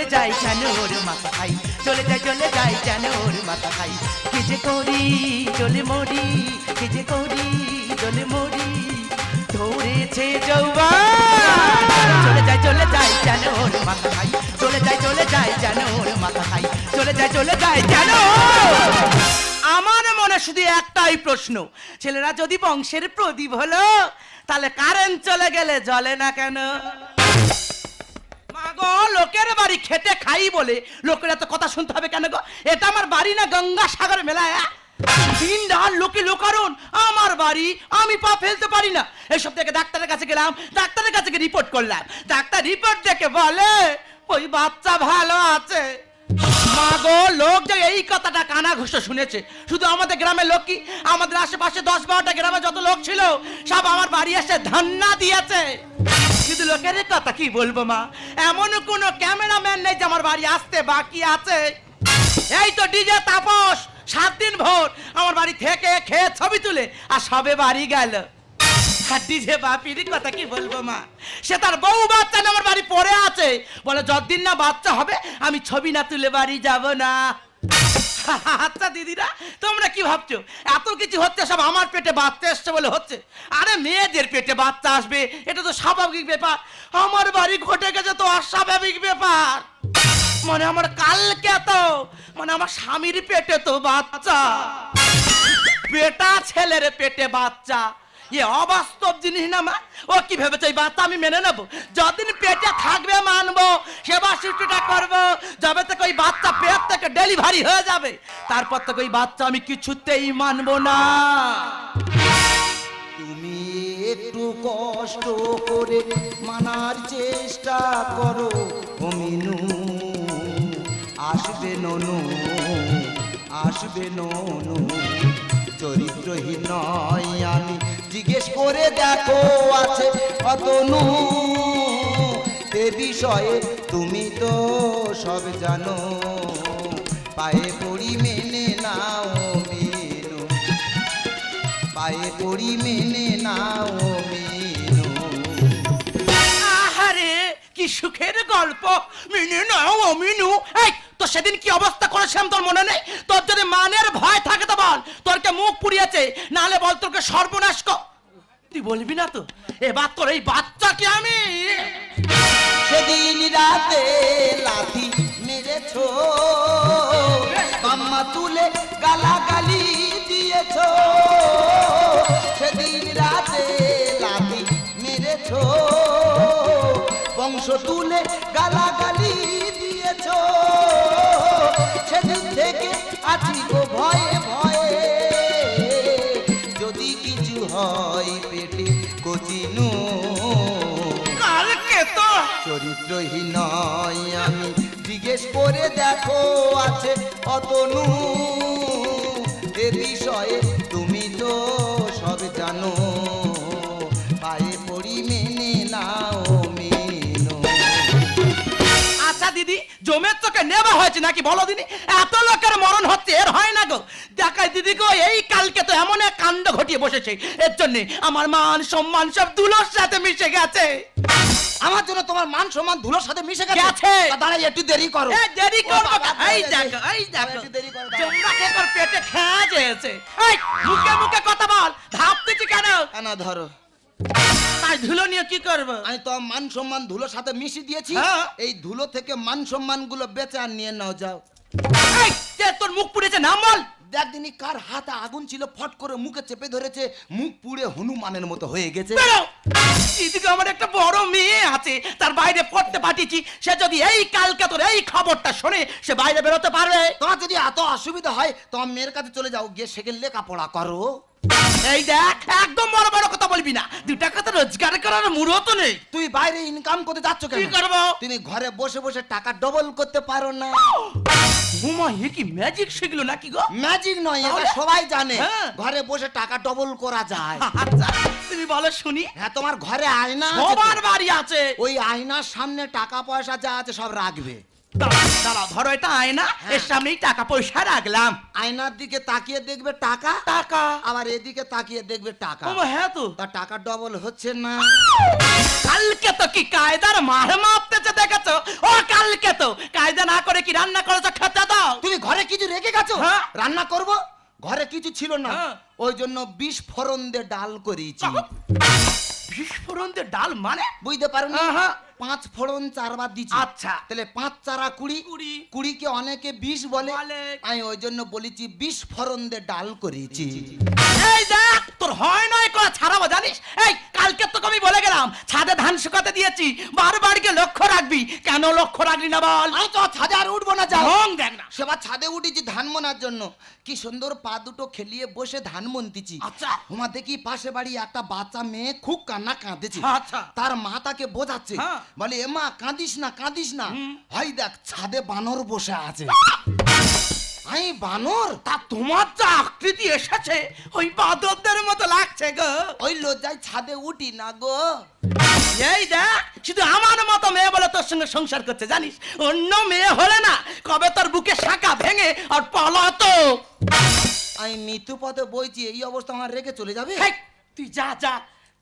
চলে যাই যেন ওর মাথা খাই চলে যাই চলে যাই যেন ওর মাথা খাই কি যে করি চলে মরি, কি যে করি চলে মরি, ধরেছে যৌবন। চলে যাই চলে যাই যেন ওর মাথা খাই চলে যাই চলে যাই যেন ওর মাথা খাই চলে যাই চলে যাই যেন আমার মনে শুধু একটাই প্রশ্ন, ছেলেরা যদি বংশের প্রদীপ হলো, তাহলে কারেন্ট চলে গেলে জ্বলে না কেন? গো, লোকের বাড়ি খেটে খাই বলে। লোকের এত কথা শুনতে হবে কেন গো? এটা আমার বাড়ি না গঙ্গা সাগর মেলায় দিন ডাল লোকে লোকারণ, আমার বাড়ি আমি পা ফেলতে পারি না। এসব থেকে ডাক্তারের কাছে গেলাম, ডাক্তারের কাছে রিপোর্ট করলাম। ডাক্তার রিপোর্ট দেখে বলে, ওই বাচ্চা ভালো আছে। মা গো, লোক যে এই কথাটা কানা শুনেছে। শুধু আমাদের গ্রামের লোক কি? আমাদের আশেপাশে দশ বারোটা গ্রামে যত লোক ছিল, সব আমার বাড়ি এসে ধান্না দিয়েছে। শুধু লোকের কথা কি বলব, মা? এমন কোনো ক্যামেরাম্যান নেই যে আমার বাড়ি আসতে বাকি আছে। এই তো ডিজে তাপস, সাত দিন ভোর। আমার বাড়ি থেকে খেয়ে ছবি তুলে আর সবে বাড়ি গেল। আর ডিজে বাপির কথা কি বলব, মা? সে তার বউ বাচ্চা আমার বাড়ি পড়ে আছে। বলে, যতদিন না বাচ্চা হবে, আমি ছবি না তুলে বাড়ি যাব না। আচ্ছা দিদিরা, তোমরা কি ভাবছ? এত কিছু হচ্ছে, সব আমার পেটে বাচ্চা এসছে বলে হচ্ছে। আরে, মেয়েদের পেটে বাচ্চা আসবে, এটা তো স্বাভাবিক ব্যাপার। আমার বাড়ি ঘটে গেছে তো অস্বাভাবিক ব্যাপার। মানে আমার কালকে তো মানে আমার স্বামীর পেটে তো বাচ্চা। বেটা ছেলের পেটে বাচ্চা। এ অবাস্তব জিনিস না, মা? ও কি ভেবেছে এই বাচ্চা আমি মেনে নেব? যতদিন পেটে থাকবে মানবো সেবা শিশুটা করব, যবে থেকে ওই বাচ্চা পেট থেকে ডেলিভারি হয়ে যাবে, তারপর থেকে ওই বাচ্চা আমি কিছুতেই মানবো না। তুমি একটু কষ্ট করে মানার চেষ্টা করো, ও মিনু। আসবে ননু আসবে ননু। চরিত্রহীন নয় আমি জিজ্ঞেস করে দেখো, আছে কত অতনু এ বিষয়ে তুমি তো সব জানো। পায়ে পড়ি মেনে নাও, মিনু। পায়ে পড়ি মেনে নাও সুখের গল্প। মিনু নাও, ও মিনু। এই তো সেদিন কি অবস্থা করেছিলাম তোর মনে নেই? তোর যদি মানের ভয় থাকে তো বল, তোরকে মুখ পুড়িয়েছে, নাহলে বল তোরকে সর্বনাশ কর তুই বলবি না তো? এবার তোর এই বাচ্চাকে আমি সেদিন রাতে লাথি মেরেছ। বাম্মা তুলে গালাগালি দিয়েছ। তুলে গালাগালি দিয়েছ। সেদিন থেকে আছি গো ভয়ে ভয়ে। যদি কিছু হয় পেটে কচিনু। কালকে তো চরিত্রহীন আমি। জিজ্ঞেস করে দেখো আছে অতনু। এ বিষয়ে তুমি তো জমের চোখে নেওয়া হয়েছে নাকি বলো দিদি এত লোকের মরণ হচ্ছে এর হয় না গো। দেখায় দিদি গো এই কালকে তো এমন এক কাণ্ড ঘটিয়ে বসেছে। এর জন্য আমার মান সম্মান সব দুলোর সাথে মিশে গেছে। আমার জন্য তোমার মান সম্মান ধুলোর সাথে মিশে গেছে। দাঁড়াই একটু দেরি করো। দেরি করো এই দেখো এই দেখো। একটু দেরি করো, দাঁড়াও। তোমরা কে তোর পেটে খেয়া যেয়েছে এই মুখে মুখে কথা বল। ধাপ দিচ্ছি কেন? না ধরো? তাই ধুলো নিয়ে কি করব? আমি তো মান সম্মান ধুলোর সাথে মিশিয়ে দিয়েছি। হ্যাঁ। এই ধুলো থেকে মান সম্মানগুলো বেঁচে আর নিয়ে নাও যাও। এই তোর মুখ পুড়েছে? বল। দেখ দিনই কার হাতে আগুন ছিল ফট করে মুখে চেপে ধরেছে মুখ পুড়ে হনুমানের মতো হয়ে গেছে। বেরো। দিদিকে আমার একটা বড় মেয়ে আছে তার বাইরে পড়তে পাঠিয়েছি। সে যদি এই কালকে তোর এই খবরটা শোনে সে বাইরে বেরোতে পারবে। তোমার যদি এত অসুবিধা হয় তোমার মেয়ের কাছে চলে যাও গিয়ে সেখানে লেখাপড়া করো। এই দেখ একদম বড় বড় কথা বলবি না। দু টাকা তো রোজগার করার মুরত নেই। তুই বাইরে ইনকাম করতে যাচ্ছ কি কেন করব? তুমি ঘরে বসে বসে টাকা ডবল করতে পারো না। হুমা এ কি ম্যাজিক শিখলো নাকি গো? ম্যাজিক নয় এটা সবাই জানে। হ্যাঁ। ঘরে বসে টাকা ডবল করা যায়। আচ্ছা তুমি বলো শুনি। হ্যাঁ তোমার ঘরে আয়না? সবার বাড়ি আছে। ওই আয়নার সামনে টাকা পয়সা যা আছে সব রাখবে। দাঁড়া দাঁড়া ধরো এটা আয়না। হ্যাঁ। এর সামনেই টাকা পয়সা রাখলাম। আয়নার দিকে তাকিয়ে দেখবে টাকা? টাকা। আবার এদিকে তাকিয়ে দেখবে টাকা। ও হ্যাঁ তো। তা টাকা ডবল হচ্ছে না। কালকে তো কি কায়দার মার মাপতেছে দেখেছ? ও কালকে তো। ঘরে কি রান্না করেছ খেতে দাও। তুমি ঘরে কিছু রেখে গেছো? হ্যাঁ। রান্না করব? ঘরে কিছু ছিল না। ওই জন্য বিষ ফোড়ন দিয়ে ডাল করেছি। বিস্ফোরণ দিয়ে ডাল মানে? বুঝতে পারো না। পাঁচ ফোড়ন চারবার দিচ্ছি আচ্ছা। তাহলে পাঁচ চারা কুড়ি কুড়ি। কুড়িকে অনেকে বিষ বলে। আমি ওই জন্য বলেছি বিষ ফোড়ন দিয়ে ডাল করেছি এই দেখ হয় নয় করা ছাড়াবো জানিস? এই কালকে তোকে আমি বলে গেলাম ছাদে ধান শুকাতে দিয়েছি বারবার গিয়ে লক্ষ্য রাখবি। কেন লক্ষ্য রাখলি না বল? আমি তো ছাদে আর উঠবো না যাও ঢং দেখ না। সেবার ছাদে উঠেছি ধান মোনার জন্য। কি সুন্দর পা দুটো খেলিয়ে বসে ধান মন্তিছি। আচ্ছা। ওমা দেখি পাশে বাড়ি একটা বাচ্চা মেয়ে খুব কান্না কাঁদেছে। আচ্ছা। তার মা তাকে বোঝাচ্ছে। হ্যাঁ। বলে এ মা কাঁদিস না কাঁদিস না। হাই দেখ ছাদে বানর বসে আছে। আই বানর তা তোমার যা আকৃতি এসেছে ওই বাদরদের মতো লাগছে গো। ওই লজ্জায় ছাদে উঠি না গো। এই দেখ শুধু আমার মতো মেয়ে বলে তোর সঙ্গে সংসার করছে জানিস? অন্য মেয়ে হলে না কবে তোর বুকে শাখা ভেঙে আর পালাতো। আমি মৃত্যু পথে বইছি এই অবস্থা আমার রেখে চলে যাবে? তুই যা যা।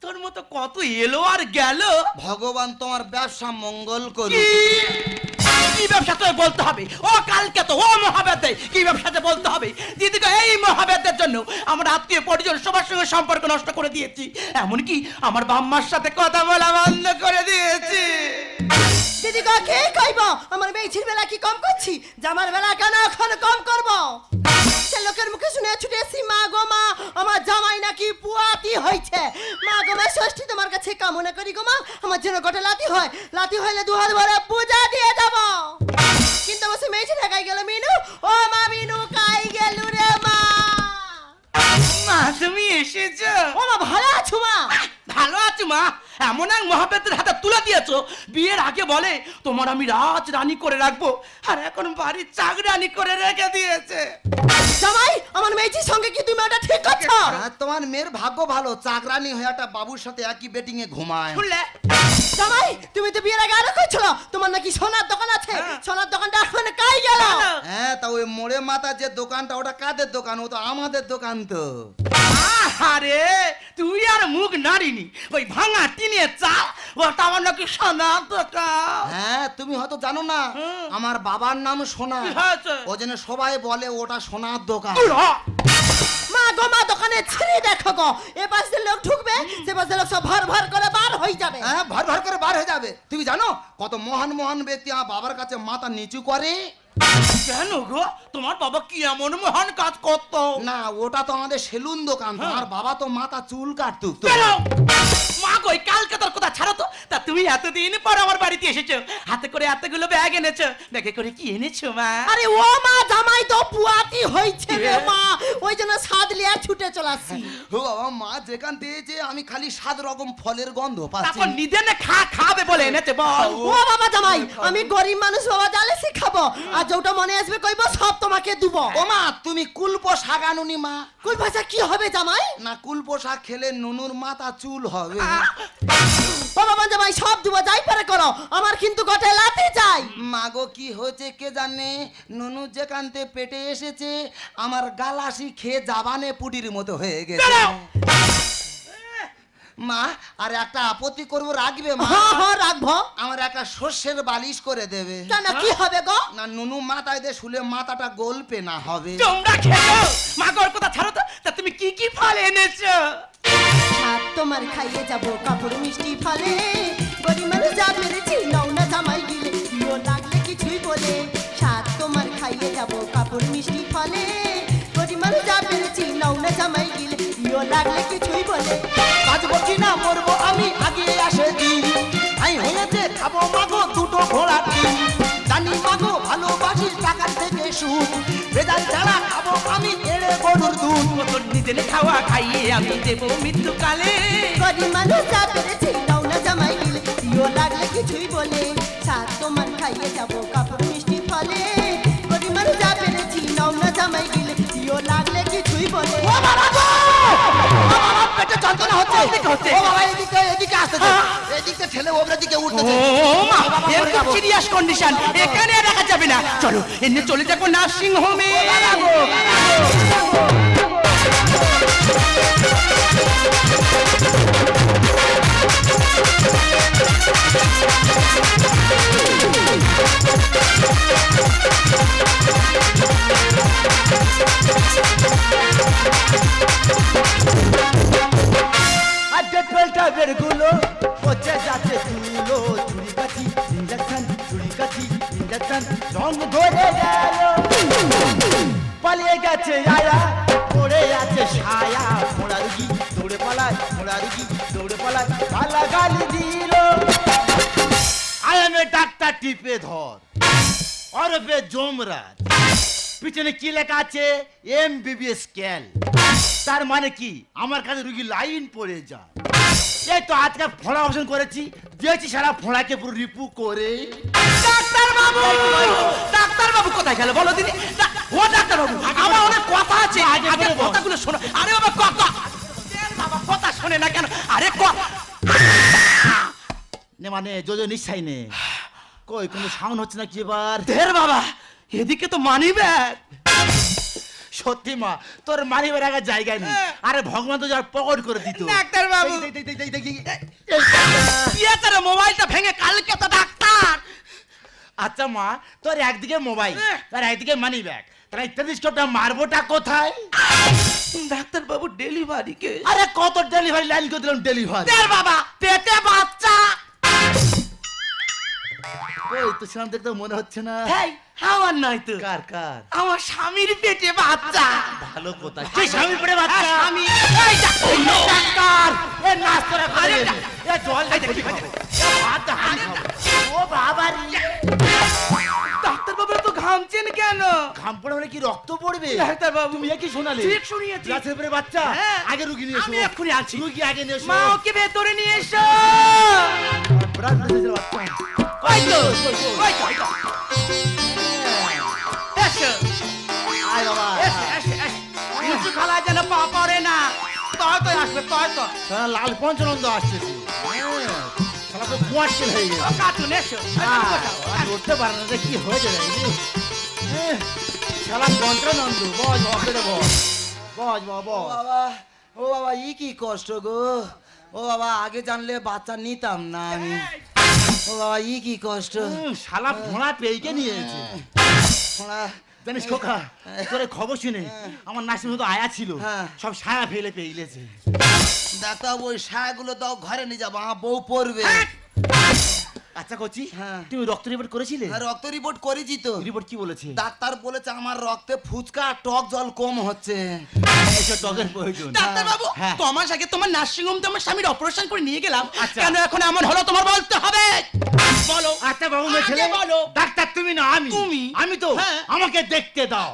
তোর মতো কত এলো আর গেল? ভগবান তোমার ব্যবসা মঙ্গল কি? কি ব্যবসা তোকে বলতে হবে। ও কালকে তো, ও মহাবেদে কি ব্যবসাতে বলতে হবে? দিদিকে এই মহাবেদের জন্য আমরা আত্মীয় পরিজন সবার সঙ্গে সম্পর্ক নষ্ট করে দিয়েছি। এমনকি আমার বাম্মার সাথে কথা বলা বন্ধ করে দিয়েছি। দিদি কে কইব? আমার মেয়ে বেলা কি কম করছি? জামার বেলা কেন এখন কম করব? সে লোকের মুখে শুনে ছুটে এসি মা গো মা। আমার জামাই নাকি পুয়াতি হয়েছে। মা গো মা ষষ্ঠী তোমার কাছে কামনা করি গো মা। আমার জন্য গোটা লাতি হয়। লাতি হইলে দু হাত ভরে পূজা দিয়ে যাব। কিন্তু আমার সে মেয়েছি ঢাকাই গেল মিনু? ও মা মিনু কাই গেল রে মা? মা তুমি এসেছ। ও মা ভালো আছো মা? ভালো আছো মা। এমন এক মহাবেদের হাতে তুলে দিয়েছ। বিয়ের আগে বলে তোমার আমি রাজ রানী করে রাখব। আর এখন বাড়ির চাকরানি করে রেখে দিয়েছে। সঙ্গে কি তুমি ওটা ঠিক করছ? আর তোমার মেয়ের ভাগ্য ভালো। চাকরানি হয়ে একটা বাবুর সাথে একই বেটিং এ ঘুমায়। শুনলে? জামাই তুমি তো বিয়ের আগে আরও কইছিল তোমার নাকি সোনার দোকান আছে। হ্যাঁ। সোনার দোকানটা এখন কাই গেল? হ্যাঁ তা ওই মোড়ে মাথা যে দোকানটা ওটা কাদের দোকান? ও তো আমাদের দোকান তো। আরে তুই আর মুখ নারিনি ওই ভাঙা টিনের চাল ওটা আমার নাকি সোনার দোকান। হ্যাঁ তুমি হয়তো জানো না আমার বাবার নাম সোনা। কি হয়েছে? ও জন্য সবাই বলে ওটা সোনার দোকান। হ। মা গো মা দোকানে ছিঁড়ে দেখো গো। এ পাশ লোক ঢুকবে সে পাশ লোক সব ভর ভর করে বার হয়ে যাবে। হ্যাঁ ভর ভর করে বার হয়ে যাবে। তুমি জানো কত মহান মহান ব্যক্তি আমার বাবার কাছে মাথা নিচু করে। কেন গো? তোমার বাবা কি এমন মহান কাজ করতো? না ওটা তো আমাদের সেলুন দোকান। হ্যাঁ। তোমার বাবা তো মাথা চুল কাটতো। মা এই কালকে তা তুমি এতদিন পর আমার বাড়িতে এসেছ। হাতে করে এতগুলো ব্যাগ এনেছো। ব্যাগে করে কি এনেছো মা? আরে ও মা জামাই তো পুয়াতি হইছে রে মা। ওই জন্য সাদ লিয়া ছুটে চলাচ্ছি ও বাবা মা যেখান দিয়েছে আমি খালি সাত রকম ফলের গন্ধ পাচ্ছি। তারপর নিজে না খা খাবে বলে এনেছে বল। ও বাবা জামাই আমি গরিব মানুষ বাবা জালে শিখাবো। আর যেটা মনে আসবে কইবো সব তোমাকে দিব। ও মা তুমি কুলপ শাগানুনি মা। কুল ভাষা কি হবে জামাই? না কুলপ শাক খেলে নুনুর মাথা চুল হবে। ও বাবা জামাই সব দিব যাই পারে করো আমার কিন্তু গটে লাতে চাই। মাগো কি হয়েছে কে জানে? নুনু যেখানতে পেটে এসেছে আমার গালাসি খেয়ে জাবানে পুটির মতো হয়ে গেছে। মা আর একটা আপত্তি করব রাখবে মা? হ্যাঁ হ্যাঁ রাখব। আমার একটা শস্যের বালিশ করে দেবে। কেন কি হবে গো? না নুনু মাথায় দিয়ে শুলে মাথাটা গল্পে না হবে। তোমরা খেলো। মা ছাড়ো তো। তা তুমি কি কি ফল এনেছো? আর তোমার খাইয়ে যাব কাপড় মিষ্টি ফলে। গরিব মানুষ যা পেরেছি নাও না জামাই গিলে প্রিয় লাগলে কিছুই বলে। সাত তোমার খাইয়ে যাব কাপড় মিষ্টি ফলে। গরিব মানুষ যা পেরেছি নাও না জামাই গিলে প্রিয় লাগলে কিছুই বলে। বাঁচবো কি না মরবো আমি আগে আসে দিন। আই হয়েছে খাব মাগো দুটো ঘোড়া ডিম। জানি মাগো ভালোবাসি টাকার থেকে সুদ। বেজাল ছাড়া খাব আমি। এড়ে গরুর দুধ ও তোর নিজে খাওয়া খাইয়ে আমি দেবো মৃত্যুকালে। গরিব মানুষ যা পেরেছি নাও না জামাই গিলে প্রিয় লাগলে কিছুই বলে সাত তোমার খাইয়ে যাব কাপড় মিষ্টি ফলে। গরিব মানুষ যা পেরেছি নাও না জামাই গিলে প্রিয় লাগলে কিছুই বলে! ও বাবা, পেটে যন্ত্রণা হচ্ছে। এদিকে হচ্ছে। ও বাবা এদিকে এদিকে আসতেছে। এদিকে ঠেলে ওপরের দিকে উঠতেছে। ও বাবা, এরকম সিরিয়াস কন্ডিশন এখানে রাখা যাবে না। চলো এমনি চলে যাব নার্সিং হোমে বেরগুলো পচে যাচ্ছে চুলো চুরি ধরে পালিয়ে গেছে আয়া, পড়ে আছে ছায়া। ঘোড়া রুগি দৌড়ে পালায় ঘোড়া রুগি দৌড়ে পালায় গালা গালি দিল। ডাক্তার টিপে ধর। অরবে জমরাজ পিছনে কি লেখা আছে? এম বিবিএস ক্যাল তার মানে কি? আমার কাছে রুগী লাইন পড়ে যায়। এই তো আজকে ফোড়া অপারেশন করেছি। দিয়েছি সারা ফোড়াকে পুরো রিপু করে। ডাক্তার বাবু ডাক্তার বাবু কোথায় গেল বলো দিদি? ও ডাক্তার বাবু আমার অনেক কথা আছে। আগে। কথাগুলো শোনো। আরে বাবা কথা। বাবা কথা শোনে না কেন? আরে ক- নে মানে যোজো নিশ্চয় নে। কই কোনো সাউন্ড হচ্ছে না কি এবার? ধের বাবা এদিকে তো মানি ব্যাগ সত্যি মা তোর মারিবার আগে জায়গা নেই। হ্যাঁ। আরে ভগবান তো যার পকট করে দিত। ডাক্তার বাবু। পিয়াচারে মোবাইলটা ভেঙে কালকে তো ডাক্তার। আচ্ছা মা তোর একদিকে মোবাইল হ্যাঁ। তোর একদিকে মানি ব্যাগ তাহলে টেলিস্কোপটা মারবোটা কোথায়? ডাক্তার বাবু ডেলিভারি কে। আরে কত ডেলিভারি লাইন করে দিলাম ডেলিভারি বাবা পেটে বাচ্চা। ওই তো দেখতে মনে হচ্ছে না। আমার নয় তো। কার কার? আমার স্বামীর পেটে বাচ্চা। ভালো কথা কি বাচ্চা? হ্যাঁ, এই ডাক্তার ডাক্তার এ নাচ করে আরে এ জল দে দেখি ভাত দে, ও বাবা রে ডাক্তার বাবু তো ঘামছেন কেন? ঘাম পড়ে হলে কি রক্ত পড়বে? ডাক্তার বাবু তুমি কি শোনালে? ঠিক শুনিয়েছি। বাচ্চা? হ্যাঁ। আগে রুগী নিয়ে এসো। আমি এক্ষুনি আনছি। রুগী আগে নিয়ে এসো। মা ওকে ভেতরে নিয়ে এসো। ব্রাশ বাচ্চা। ওই তো, ওই তো। এসো আয় বাবা এসো এসো এসো নিচু খালা যেন পা পড়ে না তয় তয় আসবে তয় তয় সারা লাল পঞ্চানন্দ হ্যাঁ। শালা তো কুয়াশ তেল হয়ে গেছে কার্টুন এসো উঠতে পারে না রে, কি এই? এহ, শালা পঞ্চানন্দ বস বস বস বস বস বাবা ও বাবা ই কি কষ্ট গো ও বাবা আগে জানলে বাচ্চা নিতাম না আমি ও বাবা ই কি কষ্ট। হুম, শালা ভোঁড়া পেয়েকে নিয়েছে ফোঁড়া জানিস খোকা তোর এই খবর শুনে আমার নাসির মতো আয়া ছিল হ্যাঁ। সব সায়া ফেলে পেয়েছে ডাক্তার ওই সায়াগুলো দাও ঘরে নিয়ে যাব আমার বউ পড়বে আচ্ছা কচি হ্যাঁ। তুমি রক্ত রিপোর্ট করেছিলে হ্যাঁ, রক্ত রিপোর্ট করেছি তো রিপোর্ট কি বলেছে ডাক্তার বলেছে আমার রক্তে ফুচকা আর টক জল কম হচ্ছে এইসব ডগের প্রয়োজন ডাক্তার বাবু হ্যাঁ। ক মাস আগে তোমার নার্সিং হোম তোমার স্বামীর অপারেশন করে নিয়ে গেলাম আচ্ছা। কেন এখন এমন হলো তোমার বলতে হবে বলো আচ্ছা বাবু মেয়ে আগে ছেলে বলো। ডাক্তার তুমি না আমি তুমি? আমি তো হ্যাঁ। আমাকে দেখতে দাও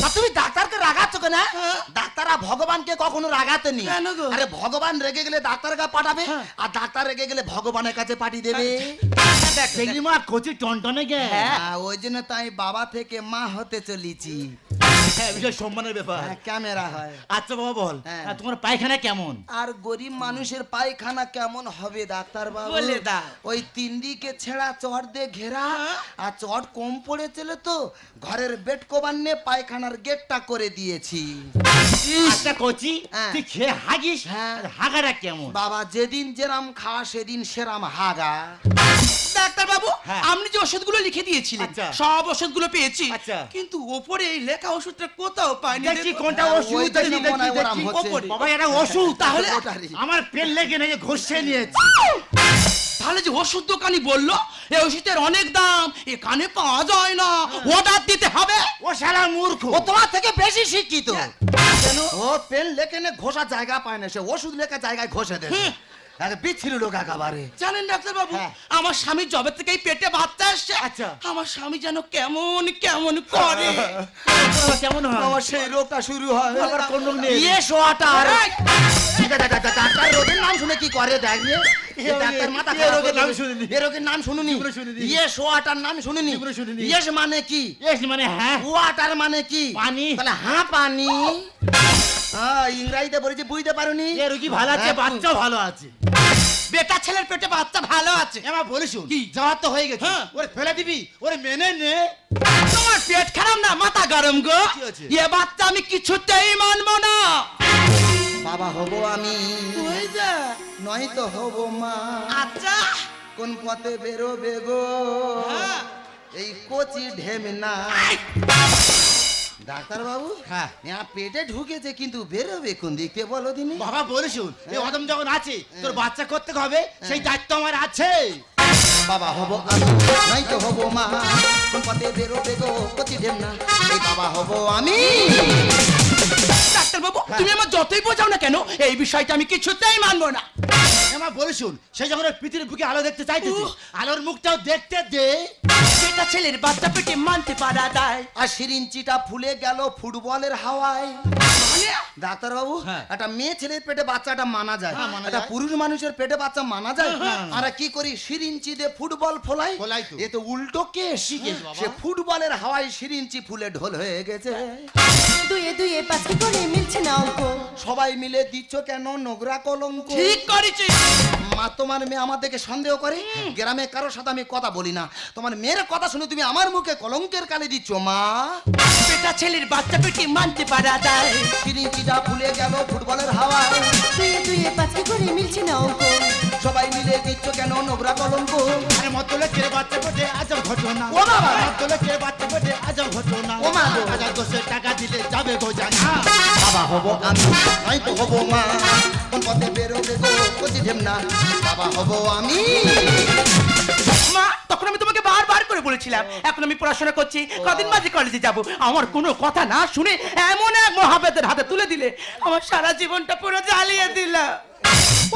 তা তুমি ডাক্তারকে রাগাচ্ছ কেন হ্যাঁ। ডাক্তাররা ভগবানকে কখনো রাগাতে নি কেন আরে ভগবান রেগে গেলে ডাক্তারের কাছে পাঠাবে হ্যাঁ। আর ডাক্তার রেগে গেলে ভগবানের কাছে পাঠিয়ে দেবে। দেখলি মা কচি টনটনে গে হ্যাঁ, ওই জন্য তাই বাবা থেকে মা হতে চলেছি। হ্যাঁ বিষয় সম্মানের ব্যাপার হ্যাঁ, ক্যামেরা হয় আচ্ছা বাবা বল হ্যাঁ। আর তোমার পায়খানা কেমন আর গরিব মানুষের পায়খানা কেমন হবে ডাক্তার বাবু বলে দাও। ওই তিন দিকে ছেঁড়া চট দিয়ে ঘেরা আর চট কম পড়েছিল তো ঘরের বেড কোবান নিয়ে পায়খানার গেটটা করে দিয়েছি আচ্ছা কচি হ্যাঁ। তুই খেয়ে হাগিস হ্যাঁ। আর হাগাটা কেমন বাবা যেদিন যেরাম খাওয়া সেদিন সেরাম হাগা ডাক্তার বাবু হ্যাঁ। আপনি যে ওষুধগুলো লিখে দিয়েছিলেন আচ্ছা। সব ওষুধগুলো পেয়েছি আচ্ছা। কিন্তু ওপরে এই লেখা ওষুধটা কোথাও পাইনি? দেখি কোনটা ওষুধ দেখি, দেখি, দেখি। বাবা এটা ওষুধ তাহলে আমার পেন লেগে নিয়ে ঘষে নিয়েছি। তাহলে যে ওষুধ দোকানি বলল এই ওষুধের অনেক দাম এখানে পাওয়া যায় না অর্ডার দিতে হবে ও শালা মূর্খ ও তোমার থেকে বেশি শিক্ষিত কেন ও পেন লেখে নে ঘষা জায়গা পায় না সে ওষুধ লেখা জায়গায় ঘষে হুম। আরে লোক একেবারে জানেন ডাক্তার বাবু হ্যাঁ। আমার স্বামী জবে থেকে পেটে বাচ্চা আসছে আচ্ছা। আমার স্বামী যেন কেমন কেমন করে কেমন হয় আমার সেই রোগটা শুরু হয় আবার কোন রোগ নেই? ইয়ে এই, ডাক্তার রোগের নাম শুনে কি করে দেখ ডাক্তার মাথা এ রোগের নাম শুনিনি। এ রোগের নাম শুনুনি। জীবনে শুনিনি। নাম শুনিনি। ইয়েস মানে কি? মানে হ্যাঁ। ওয়াটার মানে কি? পানি। তাহলে হ্যাঁ পানি। হ্যাঁ ইংরাজিতে বলেছি বুঝতে পারোনি? এ রোগী ভালো আছে হ্যাঁ, বাচ্চাও ভালো আছে। বেটা ছেলের পেটে বাচ্চা ভালো আছে। এবার বলিস কি? যাওয়ার তো হয়ে গেছে। হ্যাঁ। ওরে ফেলে দিবি ওরে মেনে নে। তোমার পেট খারাপ না মাথা গরম গো। এ বাচ্চা আমি কিছুতেই মানবো না। বাবা হব আমি। নয় তো হব মা। আচ্ছা। কোন পথে বেরোবে গো? হ্যাঁ। এই কচি ঢেমনা ডাক্তার বাবু হ্যাঁ। হ্যাঁ পেটে ঢুকেছে কিন্তু বেরোবে কোন দিকে বলো দিনি? বাবা বলিস এই অদম যখন আছে তোর বাচ্চা করতে হবে? সেই দায়িত্ব আমার আছে। বাবা হব আমি। নয়তো হব মা। কোন পথে বেরোবে গো? কচি ঢেম না। এই বাবা হব আমি। ডাক্তার বাবু তুমি আমার যতই বোঝাও না কেন এই বিষয়টা আমি কিছুতেই মানবো না। আমার বলে শুন সে যখন ওর পৃথিবীর বুকে আলো দেখতে চাইতেছে আলোর মুখটাও দেখতে দে। সেটা ছেলের বাচ্চা পেটে মানতে পারা যায়। আর সিরিঞ্চিটা ফুলে গেল ফুটবলের হাওয়ায়। মানে? ডাক্তার বাবু হ্যাঁ। একটা মেয়ে ছেলের পেটে বাচ্চাটা মানা যায়। হ্যাঁ, একটা পুরুষ মানুষের পেটে বাচ্চা মানা যায়। হ্যাঁ। আর কি করি সিরিঞ্চি দিয়ে ফুটবল ফোলাই? ফোলাই এ তো উল্টো কেস। বাবা? সে ফুটবলের হাওয়ায় সিরিঞ্চি ফুলে ঢোল হয়ে গেছে। দুয়ে দুয়ে পাঁচটি করে মিলছে না অঙ্ক। সবাই মিলে দিচ্ছ কেন নোংরা কলঙ্ক? ঠিক করেছিস? মা তোমার মেয়ে আমার দেখে সন্দেহ করে? গ্রামে কারোর সাথে আমি কথা বলি না। তোমার মেয়ের কথা শুনে তুমি আমার মুখে কলঙ্কের কালে দিচ্ছ মা। সেটা ছেলের বাচ্চা পেটি মানতে পারা যায়। সিরিঞ্চিটা ফুলে গেল ফুটবলের হাওয়া দুয়ে দুয়ে পাঁচকে করে মিলছে না অঙ্ক। সবাই মিলে দিচ্ছ কেন নোংরা কলঙ্ক আরে মতলে কে বাচ্চা পেটে আজব ঘটনা। ও বাবা! মতলে কে বাচ্চা পেটে আজব ঘটনা। ও মা! হাজার দশের টাকা দিলে যাবে বোঝা বাবা হব আমি নয়তো হব মা। কোন পথে বেরোবে গো কোথি ঢেম না বাবা হব আমি। মা তখন আমি তোমাকে বারবার করে বলেছিলাম এখন আমি পড়াশোনা করছি কদিন মাঝে কলেজে যাব। আমার কোনো কথা না শুনে এমন এক মহাবেদের হাতে তুলে দিলে আমার সারা জীবনটা পুরো জ্বালিয়ে দিল।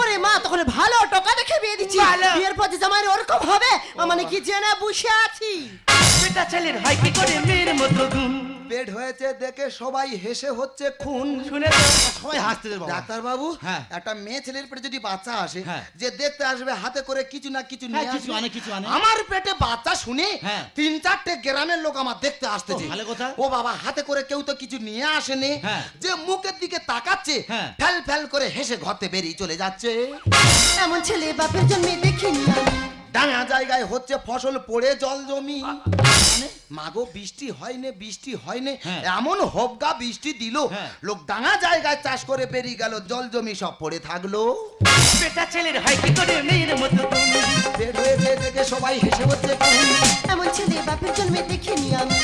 ওরে মা তখন ভালো টাকা দেখে বিয়ে দিচ্ছি। বিয়ের পর জামাই ওরকম হবে মানে কি জেনে বসে আছি। সেটা ছেলের হয় কি করে মেয়ের মতো গুণ পেট হয়েছে দেখে সবাই হেসে হচ্ছে খুন শুনে সবাই হাসতে দে বাবা ডাক্তার বাবু হ্যাঁ। একটা মেয়ে ছেলের পেটে যদি বাচ্চা আসে হ্যাঁ। যে দেখতে আসবে হাতে করে কিছু না কিছু হ্যাঁ, নিয়ে কিছু আনে, কিছু আনে। আমার পেটে বাচ্চা শুনে হ্যাঁ। তিন চারটে গ্রামের লোক আমার দেখতে আসতেছে ও, ভালো কথা। ও বাবা হাতে করে কেউ তো কিছু নিয়ে আসেনি। যে মুখের দিকে তাকাচ্ছে। ফেল ফেল করে হেসে ঘরতে বেরিয়ে চলে যাচ্ছে এমন ছেলে বাপের জন্মে দেখিনি আমি ডাঙা জায়গায় হচ্ছে ফসল পড়ে জল জমি। মাগো বৃষ্টি হয়নি বৃষ্টি হয়নি হ্যাঁ। এমন হবগা বৃষ্টি দিল। হ্যাঁ। লোক ডাঙা জায়গায় চাষ করে বেরিয়ে গেল জল জমি সব পড়ে থাকল। সেটা ছেলের হয় কি করে মেয়ের মতো বের হয়েছে দেখে সবাই হেসে হচ্ছে এমন ছেলে বাপের জন্মে দেখিনি আমি।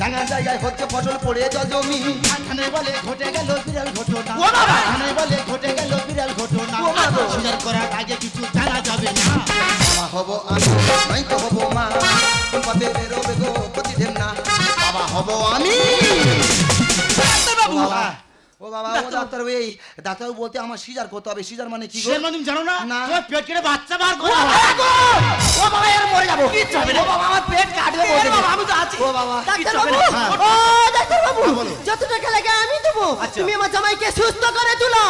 ডাঙা জায়গায় হচ্ছে ফসল পড়ে জল জমি। ধানে বলে ঘটে গেল বিরল ঘটনা। ও বাবা! ধানে বলে ঘটে গেল বিরল ঘটনা। ও বাবা! স্বীকার করার আগে কিছু জানা হব বাবা ও ডাক্তার এই ডাক্তার বলতে আমার সিজার করতে হবে। সিজার মানে কি গো? কিসের মানে তুমি জানো না? না। তোমার পেট কেটে বাচ্চা বার করা। ও বাবা! এর মরে যাব। কিচ্ছু হবে না। ও বাবা আমার পেট কাটবে বলতে। বাবা, আমি তো আছি। ও বাবা ডাক্তার বাবু! ও ডাক্তার বাবু হ্যাঁ, যত টাকা লাগে আমি দেবো আচ্ছা। তুমি আমার জামাইকে সুস্থ করে তুলো।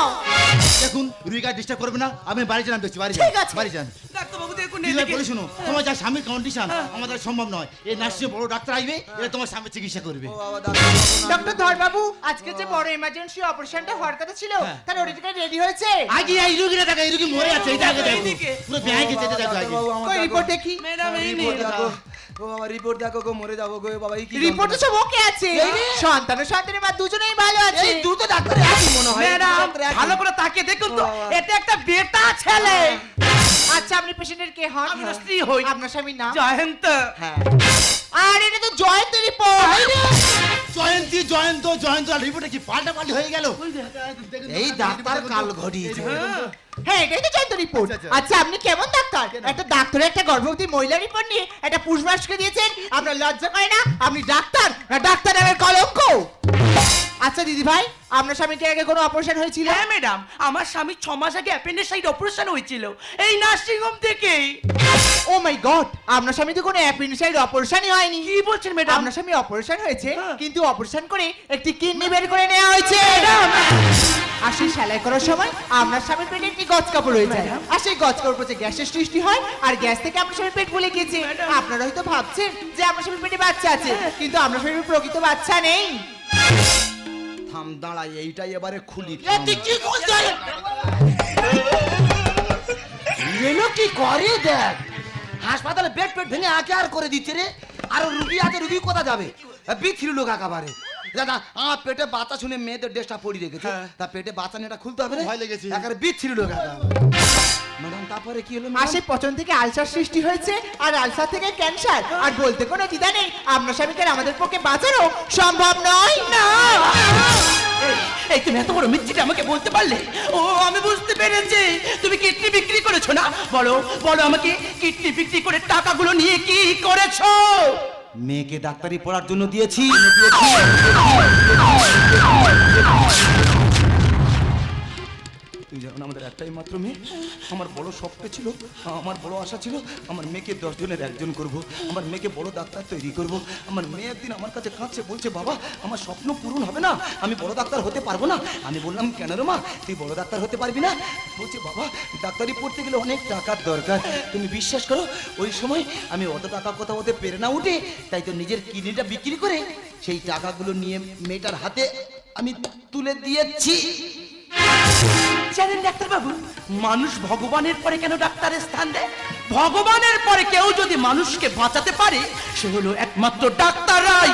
দেখুন রুইকা ডিস্টার্ব করবে না। আমি বাড়ি যান দেখছি বাড়ি ঠিক যান আছে। বাড়ি যান। ডাক্তার বাবু দেখুন কি হয় এদিকে। বলে শুনো তোমার যা স্বামীর কন্ডিশন আমাদের সম্ভব নয়। এই নার্সিং বড় ডাক্তার আসবে তোমার স্বামীর চিকিৎসা করবে। ও বাবা ডাক্তার আজকে যে বড় ইমার্জেন্সি অপারেশনটা হওয়ার কথা ছিল হ্যাঁ। তার ওটিটা রেডি হয়েছে? আগে এই রুগীরা দেখো এই রুগী মরে আছে এটা আগে দেখো। পুরো ব্যাংকে যেতে দেখো আগে। কই রিপোর্ট দেখি? ম্যাডাম এই। দেখো। ও বাবা রিপোর্ট দেখো গো মরে যাব গো বাবা এই কি রিপোর্ট তো সব ওকে আছে। সন্তান সন্তানের মা দুজনেই ভালো আছে। এই দুটো ডাক্তার একই মনে হয়। ম্যাডাম ভালো করে তাকিয়ে দেখুন তো এটা একটা বেটা ছেলে। আচ্ছা আপনি পেশেন্টের কে হন? আমি স্ত্রী হই। আপনার স্বামীর নাম? জয়ন্ত। হ্যাঁ। আর এটা তো জয়ন্ত রিপোর্ট জয়ন্তী জয়ন্ত জয়ন্ত রিপোর্টে কি পাল্টা পাল্টি হয়ে গেল? এই ডাক্তার কাল ঘটিয়েছে। হ্যাঁ এটাই তো জয়ন্ত রিপোর্ট। আচ্ছা, আচ্ছা। আচ্ছা আপনি কেমন ডাক্তার? একটা ডাক্তারের একটা গর্ভবতী মহিলা রিপোর্ট নিয়ে একটা পুষ্পাসকে দিয়েছেন। আপনার লজ্জা করে না? আপনি ডাক্তার ডাক্তার নামের কলঙ্ক? আচ্ছা দিদি ভাই আপনার স্বামীকে আগে কোনো অপারেশন হয়েছিল? হ্যাঁ ম্যাডাম আমার স্বামী ছ মাস আগে অ্যাপেন্ডিসাইড অপারেশন হয়েছিল। এই নার্সিং হোম থেকেই। ও মাই গড আপনার স্বামী তো কোনো অ্যাপেন্ডিসাইড অপারেশনই হয়নি। কি বলছেন ম্যাডাম আপনার স্বামী অপারেশন হয়েছে হ্যাঁ। কিন্তু অপারেশন করে একটি কিডনি বের করে নেওয়া হয়েছে। আর সেই সেলাই করার সময় আপনার স্বামীর পেটে একটি গজ কাপড় রয়েছে। আর সেই গজ কাপড় পচে গ্যাসের সৃষ্টি হয় আর গ্যাস থেকে আপনার স্বামীর পেট ফুলে গিয়েছে আপনারা হয়তো ভাবছেন যে আপনার স্বামীর পেটে বাচ্চা আছে কিন্তু আপনার স্বামীর প্রকৃত বাচ্চা নেই। থাম দাঁড়াই এইটাই এবারে খুলি। কি করে দেখ? হাসপাতালে বেড পেট ভেঙে আকে আর করে দিচ্ছে রে। আর রুগী আছে রুগী কোথা যাবে? বিথির লোক একেবারে। দাদা আমার পেটে বাচ্চা শুনে মেয়েদের ড্রেসটা পরি রেখেছে। তা পেটে বাচ্চা নিয়ে এটা খুলতে হবে রে। ভয় লেগেছে। একেবারে বিথির লোক একেবারে। ম্যাডাম তারপরে কি হলো আর সেই পচন থেকে আলসার সৃষ্টি হয়েছে আর আলসার থেকে ক্যান্সার আর বলতে কোনো দ্বিধা নেই আপনার স্বামীকে আর আমাদের পক্ষে বাঁচানো সম্ভব নয় না এই, এই তুমি এত বড় মিথ্যিটা আমাকে বলতে পারলে ও আমি বুঝতে পেরেছি তুমি কিডনি বিক্রি করেছ না বলো বলো আমাকে কিডনি বিক্রি করে টাকাগুলো নিয়ে কি করেছ মেয়েকে ডাক্তারি পড়ার জন্য দিয়েছি তুই জানো আমাদের একটাই মাত্র মেয়ে। আমার বড় স্বপ্ন ছিল, আমার বড় আশা ছিল, আমার মেয়েকে দশ জনের একজন করব। আমার মেয়েকে বড় ডাক্তার তৈরি করব। আমার মেয়ে একদিন আমার কাছে কাঁদছে, বলছে, বাবা, আমার স্বপ্ন পূরণ হবে না, আমি বড় ডাক্তার হতে পারব না। আমি বললাম, কেন রে মা, তুই বড় ডাক্তার হতে পারবি না? বলছে, বাবা, ডাক্তারি পড়তে গেলে অনেক টাকার দরকার। তুমি বিশ্বাস করো, ওই সময় আমি অত টাকা কথা হতে পেরে না উঠে, তাই তো নিজের কিডনিটা বিক্রি করে সেই টাকাগুলো নিয়ে মেয়েটার হাতে আমি তুলে দিয়েছি। জানেন ডাক্তারবাবু মানুষ ভগবানের পরে কেন ডাক্তারের স্থান দেয়? ভগবানের পরে কেউ যদি মানুষকে বাঁচাতে পারে, সে হলো একমাত্র ডাক্তাররাই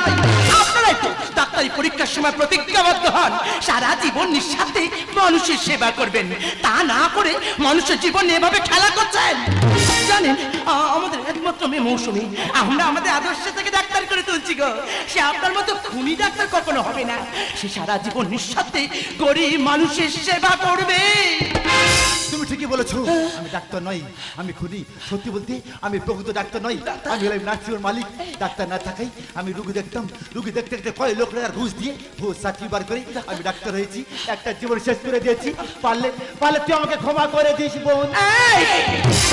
আপনারাই তো ডাক্তারি পরীক্ষার সময় প্রতিজ্ঞাবদ্ধ হন। সারা জীবন নিঃস্বার্থে মানুষের সেবা করবেন। তা না করে মানুষের জীবন এভাবে খেলা করছেন। জানেন আমাদের একমাত্র মেয়ে মৌসুমী। আমরা আমাদের আদর্শ থেকে ডাক্তার করে তুলছি গো। সে আপনার মতো খুনি ডাক্তার কখনো হবে না। সে সারা জীবন নিঃস্বার্থে গরিব মানুষের সেবা করবে। তুমি ঠিকই বলেছ। আমি ডাক্তার নই, আমি খুনি। সত্যি বলতে, আমি প্রকৃত ডাক্তার নই। আমি হলাম নার্সিংয়ের মালিক। ডাক্তার না থাকাই আমি রুগী দেখতাম। রুগী দেখতে দেখতে কয় লোক আর ঘুষ দিয়ে ঘুষ চাকরি বার করে আমি ডাক্তার হয়েছি। একটা জীবন শেষ করে দিয়েছি। পারলে পারলে তুই আমাকে ক্ষমা করে দিস, বোন।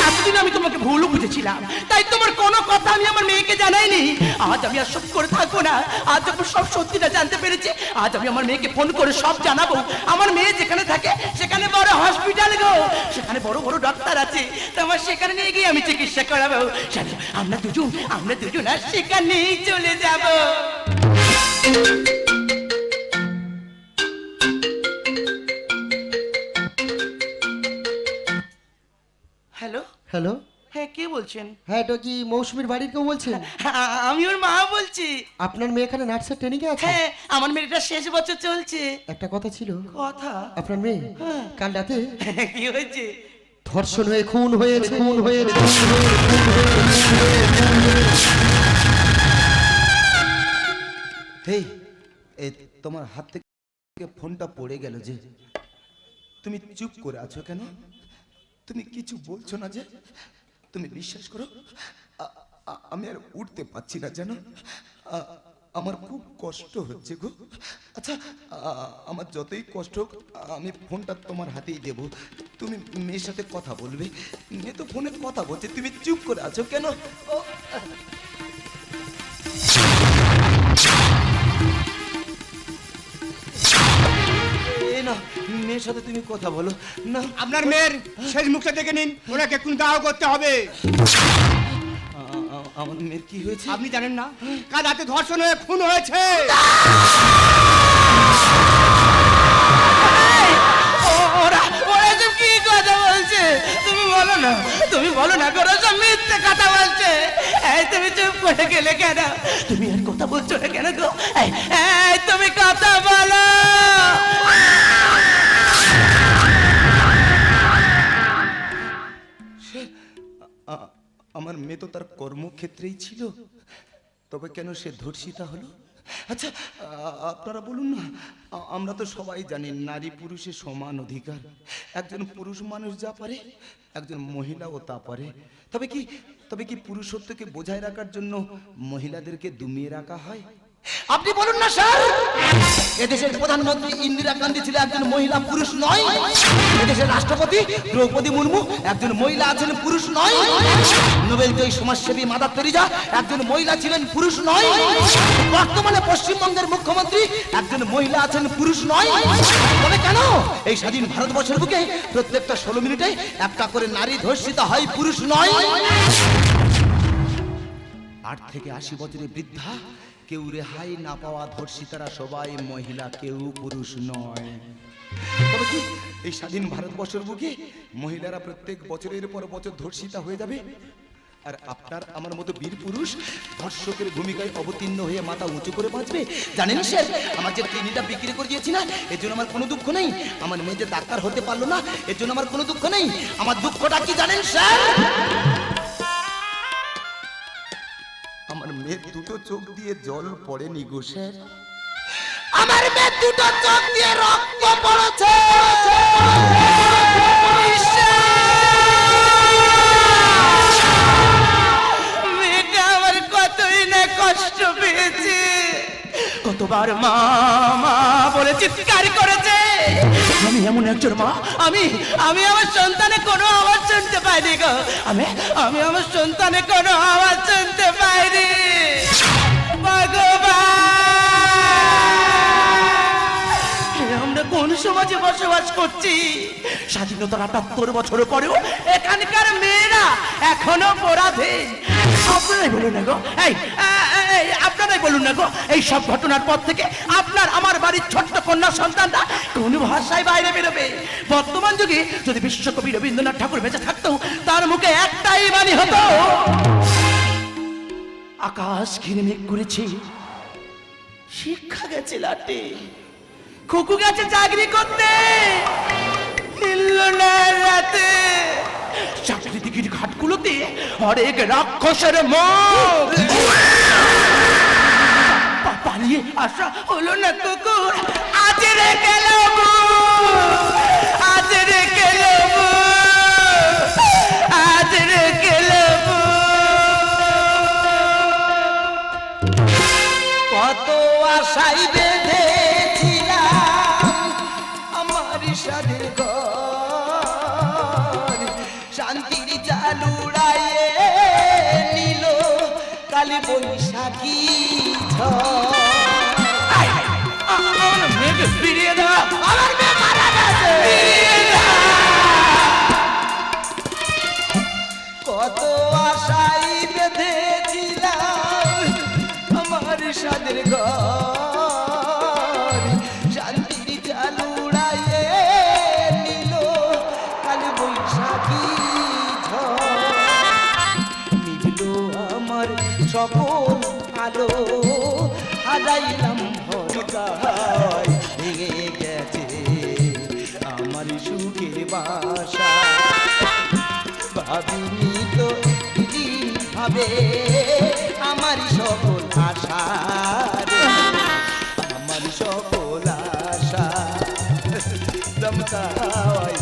এতদিন আমি তোমাকে ভুল বুঝেছিলাম। তাই তোমার কোনো কথা আমি আমার মেয়েকে জানাইনি। আজ আমি আর সব করে থাকব না। আজ যখন সব সত্যিটা জানতে পেরেছি, আজ আমি আমার মেয়েকে ফোন করে সব জানাব। আমার মেয়ে যেখানে থাকে, সেখানে বড় হসপিটাল গো। সেখানে বড় বড় ডাক্তার আছে। তোমার সেখানে নিয়ে গিয়ে আমি চিকিৎসা করাবো। আমরা দুজন আমরা দুজন আর সেখানেই চলে যাব। বলছেন? হ্যাঁ এটা কি মৌসুমীর বাড়ির কেউ বলছেন? আমি ওর মা বলছি। আপনার মেয়ে এখানে নার্সের ট্রেনিং এ আছে? হ্যাঁ আমার মেয়েটা শেষ বছর চলছে। একটা কথা ছিল। কথা? আপনার মেয়ে? কাল রাতে কি হয়েছে? ধর্ষণ হয়ে খুন হয়েছে। খুন হয়ে হেই এই তোমার হাত থেকে ফোনটা পড়ে গেল যে তুমি চুপ করে আছো কেন? তুমি কিছু বলছো না যে? তুমি বিশ্বাস করো? আমি আর উঠতে পারছি না, জানো? আমার খুব কষ্ট হচ্ছে গো। আচ্ছা আমার যতই কষ্ট হোক, আমি ফোনটা তোমার হাতেই দেব। তুমি মেয়ের সাথে কথা বলবে। মেয়ে তো ফোনে কথা বলছে। তুমি চুপ করে আছো কেন? না মেয়ের সাথে তুমি কথা বলো। না। আপনার মেয়ের শেষ মুখটা দেখে নিন ওনাকে কোন দাহ করতে হবে। আমার মেয়ের কি হয়েছে? আপনি জানেন না কাল রাতে ধর্ষণ হয়ে খুন হয়েছে? ও- ওরা ওরা সব কি কথা বলছে? তুমি বলো না তুমি বলো না ওরা সব মিথ্যে কথা বলছে? এই তুমি চুপ করে গেলে কেন? তুমি আর কথা বলছো না কেন গো? এই তুমি কথা বলো। আমার মেয়ে তো তার কর্মক্ষেত্রেই ছিল। তবে কেন সে ধর্ষিতা হলো? আচ্ছা আপনারা বলুন না, আমরা তো সবাই জানি নারী পুরুষের সমান অধিকার। একজন পুরুষ মানুষ যা পারে, একজন মহিলাও তা পারে। তবে কি তবে কি পুরুষত্বকে বোঝায় রাখার জন্য মহিলাদেরকে দুমিয়ে রাখা হয়? আপনি বলুন না, স্যার। এদেশের প্রধানমন্ত্রী ইন্দিরা গান্ধী ছিল একজন মহিলা, পুরুষ নয়। এদেশের রাষ্ট্রপতি দ্রৌপদী মুর্মু একজন মহিলা আছেন, পুরুষ নয়। নোবেল জয়ী সমাজসেবী মাদার তেরিজা একজন মহিলা ছিলেন, পুরুষ নয়। বর্তমানে পশ্চিমবঙ্গের মুখ্যমন্ত্রী একজন মহিলা আছেন, পুরুষ নয়। তবে কেন? এই স্বাধীন ভারতবর্ষের বুকে প্রত্যেকটা ষোলো মিনিটে একটা করে নারী ধর্ষিত হয়, পুরুষ নয়। আট থেকে আশি বছরের বৃদ্ধা কেউ রেহাই না পাওয়া ধর্ষিতারা সবাই মহিলা, কেউ পুরুষ নয়। এই স্বাধীন ভারতবর্ষের বুকে মহিলারা প্রত্যেক বছরের পর বছর ধর্ষিতা হয়ে যাবে? আর আপনার আমার মতো বীর পুরুষ ধর্ষকের ভূমিকায় অবতীর্ণ হয়ে মাথা উঁচু করে বাঁচবে? জানেন স্যার, আমার যে কিডনিটা বিক্রি করে দিয়েছি না, এর জন্য আমার কোনো দুঃখ নেই। আমার মেয়ে যে ডাক্তার হতে পারল না, এর জন্য আমার কোনো দুঃখ নেই। আমার দুঃখটা কি জানেন স্যার? দুটো চোখ দিয়ে জল পড়েনি গো আমার মেয়ে দুটো চোখ দিয়ে রক্ত পড়েছে। কতবার মা মা বলে চিৎকার করেছে। আমি এমন একজন মা আমি আমি আমার সন্তানে কোনো আওয়াজ শুনতে পাইনি গো। আমি আমি আমার সন্তানে কোনো আওয়াজ শুনতে পাইনি। আমরা কোন সমাজে বসবাস করছি? স্বাধীনতার আটাত্তর বছর পরেও এখানকার মেয়েরা এখনও পরাধীন। আপনারাই বলুন গো। এই, আপনারাই বলুন না গো, এই সব ঘটনার পর থেকে আপনার, আমার বাড়ির ছোট্ট কন্যা সন্তানটা কোন ভাষায় বাইরে বেরোবে? বর্তমান যুগে যদি বিশ্বকবি রবীন্দ্রনাথ ঠাকুর বেঁচে থাকতো, তার মুখে একটাই বাণী হতো, আকাশ ঘিরে মেঘ করেছি, শিক্ষা গেছে লাটে, খুকু গেছে চাকরি করতে চাকরি দিকির ঘাটগুলোতে হরেক রাক্ষসের মুখ পালিয়ে আসা হলো না তো আজ রে গেল আজ রে গেল আজ রে গেল কত আশাই আমার মেয়ে মারা গেছে কত আশাই বেঁধেছিলাম আমার সাদের ঘর। শান্তির চালুড়াইয়ে নিল কাল বৈশাখী ঝড়। আমার সকল আলো হারাইলাম বাসা ভাবিনি তো হবে আমার সকল আশা আমার সকল আশা। দমকায়